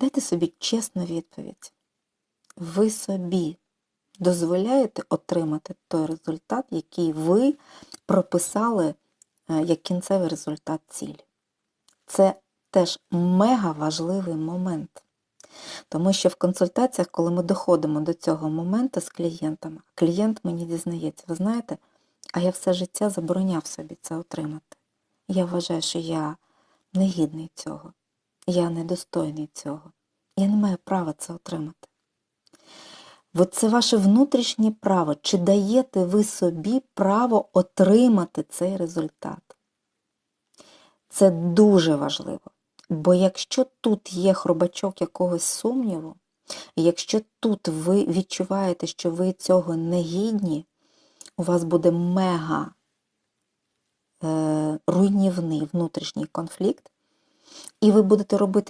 Дайте собі чесну відповідь. Ви собі дозволяєте отримати той результат, який ви прописали е, як кінцевий результат цілі. Це теж мега важливий момент. Тому що в консультаціях, коли ми доходимо до цього моменту з клієнтами, клієнт мені дізнається, ви знаєте, а я все життя забороняв собі це отримати. Я вважаю, що я не гідний цього, я недостойний цього. Я не маю права це отримати. От це ваше внутрішнє право. Чи даєте ви собі право отримати цей результат? Це дуже важливо. Бо якщо тут є хробачок якогось сумніву, якщо тут ви відчуваєте, що ви цього не гідні, у вас буде мега е, руйнівний внутрішній конфлікт, і ви будете робити